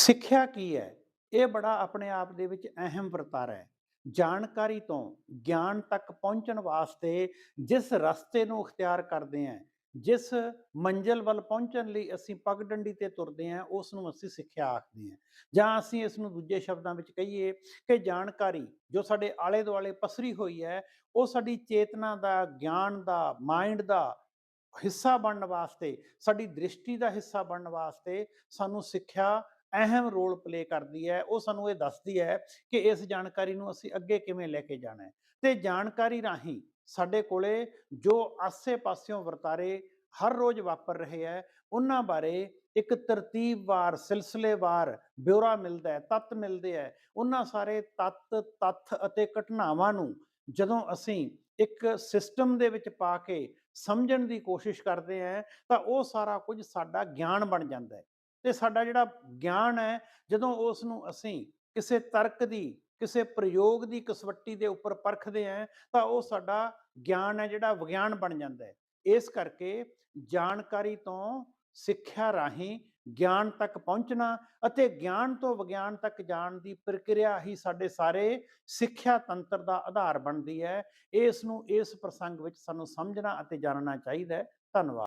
ਸਿੱਖਿਆ ਕੀ ਹੈ? ਇਹ ਬੜਾ ਆਪਣੇ ਆਪ ਦੇ ਵਿੱਚ ਅਹਿਮ ਵਰਤਾਰਾ ਹੈ। ਜਾਣਕਾਰੀ ਤੋਂ, ਗਿਆਨ ਤੱਕ ਪਹੁੰਚਣ ਵਾਸਤੇ ਜਿਸ ਰਸਤੇ ਨੂੰ ਅਖਤਿਆਰ ਕਰਦੇ ਹਾਂ, ਜਿਸ ਮੰਜ਼ਿਲ ਵੱਲ ਪਹੁੰਚਣ ਲਈ ਅਸੀਂ ਪਗਡੰਡੀ ਤੇ ਤੁਰਦੇ ਹਾਂ, ਉਸ ਨੂੰ ਅਸੀਂ ਸਿੱਖਿਆ ਆਖਦੇ ਹਾਂ। ਜਾਂ ਅਸੀਂ ਇਸ ਨੂੰ ਦੂਜੇ ਸ਼ਬਦਾਂ ਵਿੱਚ ਕਹੀਏ ਕਿ ਜਾਣਕਾਰੀ ਜੋ ਸਾਡੇ ਆਲੇ ਦੁਆਲੇ ਪਸਰੀ ਹੋਈ ਹੈ, ਉਹ ਸਾਡੀ ਚੇਤਨਾ ਦਾ, ਗਿਆਨ ਦਾ ਮਾਈਂਡ ਦਾ ਹਿੱਸਾ ਬਣਨ ਵਾਸਤੇ, ਸਾਡੀ ਦ੍ਰਿਸ਼ਟੀ ਦਾ ਹਿੱਸਾ ਬਣਨ ਵਾਸਤੇ ਸਾਨੂੰ ਸਿੱਖਿਆ ਅਹਿਮ ਰੋਲ ਪਲੇ ਕਰਦੀ ਹੈ, ਉਹ ਸਾਨੂੰ ਇਹ ਦੱਸਦੀ ਹੈ ਕਿ ਇਸ ਜਾਣਕਾਰੀ ਨੂੰ ਅਸੀਂ ਅੱਗੇ ਕਿਵੇਂ ਲੈ ਕੇ ਜਾਣਾ ਹੈ। ਤੇ ਜਾਣਕਾਰੀ ਰਾਹੀਂ ਸਾਡੇ ਕੋਲੇ ਜੋ ਆਸੇ-ਪਾਸਿਓਂ ਵਰਤਾਰੇ ਹਰ ਰੋਜ਼ ਵਾਪਰ ਰਹੇ ਹੈ, ਉਹਨਾਂ ਬਾਰੇ ਇੱਕ ਤਰਤੀਬਵਾਰ ਸਿਲਸਿਲੇਵਾਰ ਬਿਉਰਾ ਮਿਲਦਾ ਹੈ, ਤੱਤ ਮਿਲਦੇ ਹੈ। ਉਹਨਾਂ ਸਾਰੇ ਤੱਤ, ਤੱਥ ਅਤੇ ਘਟਨਾਵਾਂ ਨੂੰ ਜਦੋਂ ਅਸੀਂ ਇੱਕ ਸਿਸਟਮ ਦੇ ਵਿੱਚ ਪਾ ਕੇ ਸਮਝਣ ਦੀ ਕੋਸ਼ਿਸ਼ ਕਰਦੇ ਹਾਂ, ਤਾਂ ਉਹ ਸਾਰਾ ਕੁਝ ਸਾਡਾ ਗਿਆਨ ਬਣ ਜਾਂਦਾ ਹੈ। ਤੇ ਸਾਡਾ ਜਿਹੜਾ ਗਿਆਨ ਹੈ, ਜਦੋਂ ਉਸ ਨੂੰ ਅਸੀਂ ਕਿਸੇ ਤਰਕ ਦੀ, ਕਿਸੇ ਪ੍ਰਯੋਗ ਦੀ ਕਸਵੱਟੀ ਦੇ ਉੱਪਰ ਪਰਖਦੇ ਹਾਂ, ਤਾਂ ਉਹ ਸਾਡਾ ਗਿਆਨ ਹੈ ਜਿਹੜਾ ਵਿਗਿਆਨ ਬਣ ਜਾਂਦਾ ਹੈ। ਇਸ ਕਰਕੇ ਜਾਣਕਾਰੀ ਤੋਂ ਸਿੱਖਿਆ ਰਾਹੀਂ ਗਿਆਨ ਤੱਕ ਪਹੁੰਚਣਾ ਅਤੇ ਗਿਆਨ ਤੋਂ ਵਿਗਿਆਨ ਤੱਕ ਜਾਣ ਦੀ ਪ੍ਰਕਿਰਿਆ ਹੀ ਸਾਡੇ ਸਾਰੇ ਸਿੱਖਿਆ ਤੰਤਰ ਦਾ ਆਧਾਰ ਬਣਦੀ ਹੈ। ਇਸ ਨੂੰ ਇਸ ਪ੍ਰਸੰਗ ਵਿੱਚ ਸਾਨੂੰ ਸਮਝਣਾ ਅਤੇ ਜਾਣਨਾ ਚਾਹੀਦਾ ਹੈ। ਧੰਨਵਾਦ।